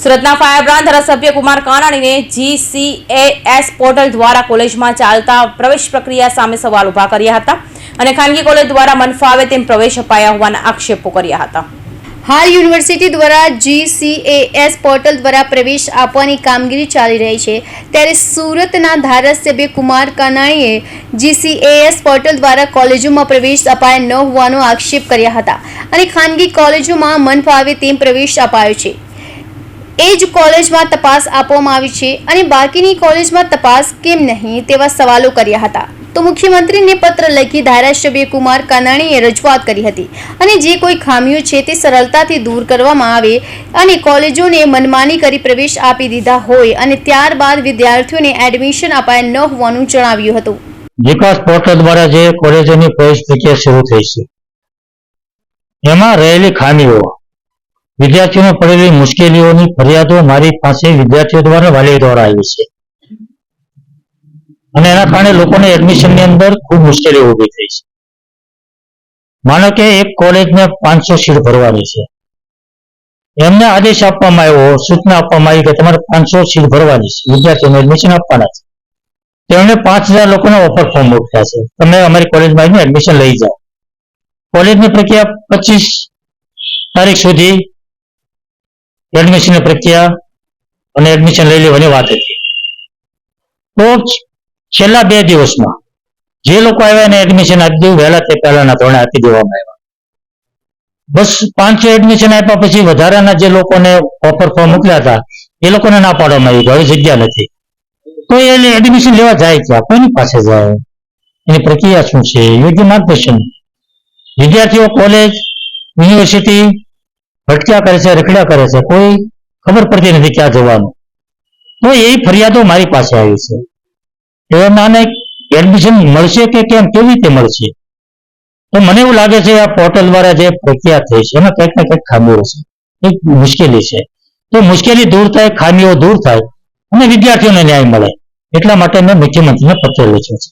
સુરતના fire brand ધારાસભ્ય Kumar કાનાણીને GCAS portal દ્વારા કોલેજમાં ચાલતા પ્રવેશ પ્રક્રિયા સામે સવાલ ઊભા કર્યા હતા અને ખાનગી કોલેજ દ્વારા મનફાવે તેમ પ્રવેશ અપાયા હોવાના આક્ષેપો કર્યા હતા. હાલ યુનિવર્સિટી દ્વારા જીસીએએસ પોર્ટલ દ્વારા પ્રવેશ આપવાની કામગીરી ચાલી રહી છે. ત્યારે સુરતના ધારાસભ્ય કુમાર કાનાણીએ જીસીએએસ પોર્ટલ દ્વારા કોલેજોમાં પ્રવેશ અપાયા ન હોવાનો આક્ષેપ કર્યા હતા અને ખાનગી કોલેજોમાં મન ફાવે તેમ પ્રવેશ અપાયો છે. એ જ કોલેજમાં તપાસ આપવામાં આવી છે અને બાકીની કોલેજમાં તપાસ કેમ નહીં તેવા સવાલો કર્યા હતા. તો મુખ્યમંત્રીને પત્ર લખી ધારાસભ્ય કુમાર કાનાણીએ રજૂઆત કરી હતી અને જે કોઈ ખામીઓ છે તે સરળતાથી દૂર કરવામાં આવે અને કોલેજોને મનમાની કરી પ્રવેશ આપી દીધા હોય અને ત્યારબાદ વિદ્યાર્થીઓને એડમિશન અપાય ન હોવાનું જણાવ્યું હતું. વિકાસ પોર્ટલ દ્વારા જે કોલેજોની પ્રવેશ શરૂ થઈ છે, એમાં રહેલી ખામીઓ વિદ્યાર્થીઓને પડેલી મુશ્કેલીઓની ફરિયાદો મારી પાસે વિદ્યાર્થીઓ દ્વારા વાલી દ્વારા આવી છે. અને એના કારણે લોકોને એડમિશનની અંદર ખૂબ મુશ્કેલીઓ ઊભી થઈ છે. માનો કે એક કોલેજને પાંચસો સીટ ભરવાની છે. એમને આદેશ આપવામાં આવ્યો, સૂચના આપવામાં આવી કે તમારે પાંચસો સીટ ભરવાની છે. વિદ્યાર્થીઓને એડમિશન આપવાના છે. તેમણે પાંચ હજાર લોકોના ઓફર ફોર્મ મોકલ્યા છે. તમે અમારી કોલેજમાં એડમિશન લઈ જાઓ. કોલેજની પ્રક્રિયા પચીસ તારીખ સુધી એડમિશનની પ્રક્રિયા અને એડમિશન લઈ લેવાની વાત હતી. તો છેલ્લા બે દિવસમાં જે લોકો આવ્યા એને એડમિશન આપી દીધું. વહેલા તે પહેલાના ધોરણે આપી દેવામાં આવ્યા. બસ પાંચસો એડમિશન આપ્યા પછી વધારાના જે લોકોને ઓફર ફોર્મ મોકલ્યા હતા, એ લોકોને ના પાડવામાં આવ્યું. હવે જગ્યા નથી. તો એ એડમિશન લેવા જાય ક્યાં? કોની પાસે જાય? એની પ્રક્રિયા શું છે? યોગ્ય માર્ગદર્શન. વિદ્યાર્થીઓ કોલેજ યુનિવર્સિટી ભટક્યા કરે છે, રખડ્યા કરે છે, કોઈ ખબર પડતી નથી ક્યાં જવાનું. તો એ ફરિયાદો મારી પાસે આવી છે. એમાંને એડમિશન મળશે કે કેમ, કેવી રીતે મળશે? તો મને એવું લાગે છે આ પોર્ટલ દ્વારા જે પ્રક્રિયા થઈ છે, એમાં કંઈક ને કંઈક ખામીઓ છે એક મુશ્કેલી છે. તો મુશ્કેલી દૂર થાય, ખામીઓ દૂર થાય, અને વિદ્યાર્થીઓને ન્યાય મળે. એટલા માટે મેં મુખ્યમંત્રીને પત્ર લખ્યો છે.